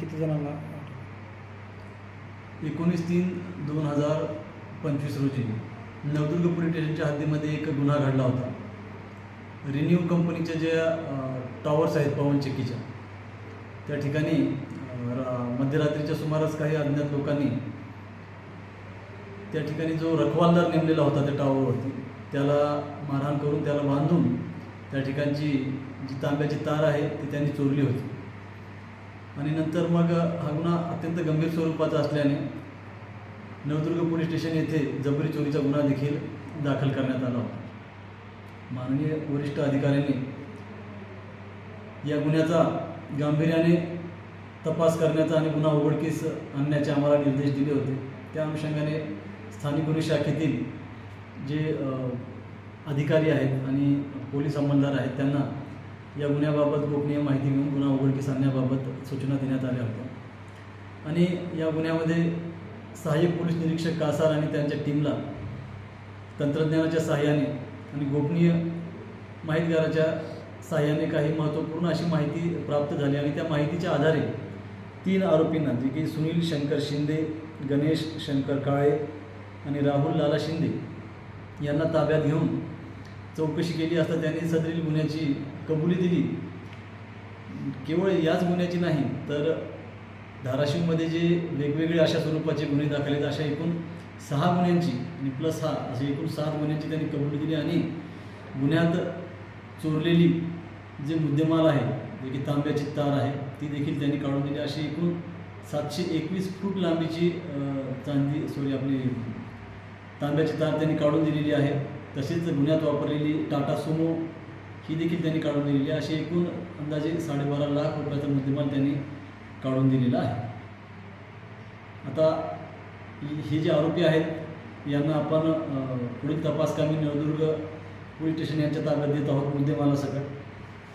किती जणांना? एकोणीस तीन दोन हजार पंचवीस रोजी नवदुर्ग पोलीस स्टेशनच्या हद्दीमध्ये एक गुन्हा घडला होता. रिन्यू कंपनीच्या ज्या टॉवर्स आहेत पवनचक्कीच्या त्या ठिकाणी रा- मध्यरात्रीच्या सुमारास काही अज्ञात लोकांनी त्या ठिकाणी जो रखवालदार नेमलेला होता त्या टॉवरवरती त्याला मारहाण करून त्याला बांधून त्या ठिकाणची जी तांब्याची तार आहे ती त्यांनी चोरली होती. आणि नंतर मग हा गुन्हा अत्यंत गंभीर स्वरूपाचा असल्याने नवदुर्ग पोलीस स्टेशन येथे जबरी चोरीचा गुन्हा देखील दाखल करण्यात आला होता. माननीय वरिष्ठ अधिकाऱ्यांनी या गुन्ह्याचा गांभीर्याने तपास करण्याचा आणि गुन्हा उघडकीस आणण्याचे आम्हाला निर्देश दिले होते. त्या अनुषंगाने स्थानिक गुन्हे शाखेतील जे अधिकारी आहेत आणि पोलीस अंमलदार आहेत त्यांना या गुन्ह्याबाबत गोपनीय माहिती मिळून गुन्हा उघडकीस आणण्याबाबत सूचना देण्यात आल्या होत्या. आणि या गुन्ह्यामध्ये सहाय्यक पोलीस निरीक्षक कासार आणि त्यांच्या टीमला तंत्रज्ञानाच्या सहाय्याने आणि गोपनीय माहितगाराच्या सहाय्याने काही महत्त्वपूर्ण अशी माहिती प्राप्त झाली आणि त्या माहितीच्या आधारे तीन आरोपींना जे की सुनील शंकर शिंदे गणेश शंकर काळे आणि राहुल लाला शिंदे यांना ताब्यात घेऊन चौकशी केली असता त्यांनी सदरील गुन्ह्याची कबुली दिली. केवळ याच गुन्ह्याची नाही तर धाराशिवमध्ये जे वेगवेगळे अशा स्वरूपाचे गुन्हे दाखल आहेत अशा एकूण सहा गुन्ह्यांची आणि प्लस हा असे एकूण सात गुन्ह्यांची त्यांनी कबुली दिली आणि गुन्ह्यात चोरलेली जे मुद्देमाल आहे जे की तांब्याची तार आहे ती देखील त्यांनी काढून दिली. अशी एकूण सातशे एकवीस फूट लांबीची चांदी सॉरी आपली तांब्याची तार त्यांनी काढून दिलेली आहे. तसेच गुन्ह्यात वापरलेली टाटा सुमो ही देखील त्यांनी काढून दिलेली आहे. अशी एकूण अंदाजे साडेबारा लाख रुपयाचा मुद्देमाल त्यांनी काढून दिलेला आहे. आता ही- हे जे आरोपी आहेत यांना आपण पुढील तपासकामी नवदुर्ग पोलीस स्टेशन यांच्या ताब्यात देत आहोत मुद्देमालासकट.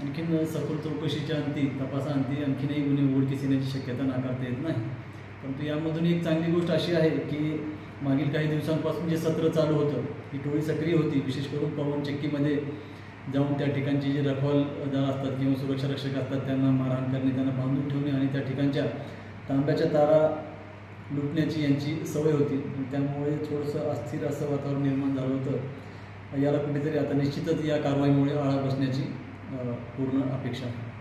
आणखीन सखोल चौकशीच्या अंती तपासाअंती आणखीनही गुन्हे उघडकीस येण्याची शक्यता नाकारता येत नाही. परंतु यामधून एक चांगली गोष्ट अशी आहे की मागील काही दिवसांपासून जे सत्र चालू होतं ही टोळी सक्रिय होती. विशेष करून पवन चक्कीमध्ये जाऊन त्या ठिकाणचे जे रखवालदार असतात किंवा सुरक्षा रक्षक असतात त्यांना मारहाण करणे त्यांना बांधून ठेवणे आणि त्या ठिकाणच्या तांब्याच्या तारा लुटण्याची यांची सवय होती. त्यामुळे थोडंसं अस्थिर असं वातावरण निर्माण झालं होतं. याला कुठेतरी आता निश्चितच या कारवाईमुळे आळा बसण्याची पूर्ण अपेक्षा आहे.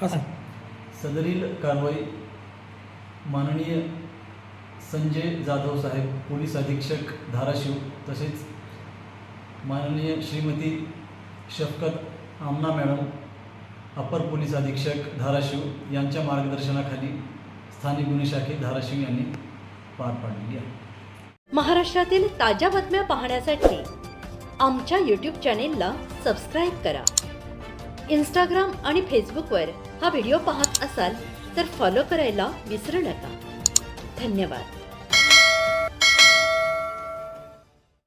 हां सर. सदरील कारवाई माननीय संजय जाधव साहेब पोलीस अधीक्षक धाराशिव तसेच माननीय श्रीमती शफकत आमना मॅडम अपर पोलीस अधीक्षक धाराशिव यांच्या मार्गदर्शनाखाली स्थानिक गुन्हे शाखेत धाराशिव यांनी पार पाडलेली आहे. महाराष्ट्रातील ताज्या बातम्या पाहण्यासाठी आमच्या यूट्यूब चॅनेलला सबस्क्राईब करा. इंस्टाग्राम आणि फेसबुकवर हा व्हिडिओ पाहत असाल तर फॉलो करायला विसरू नका. धन्यवाद.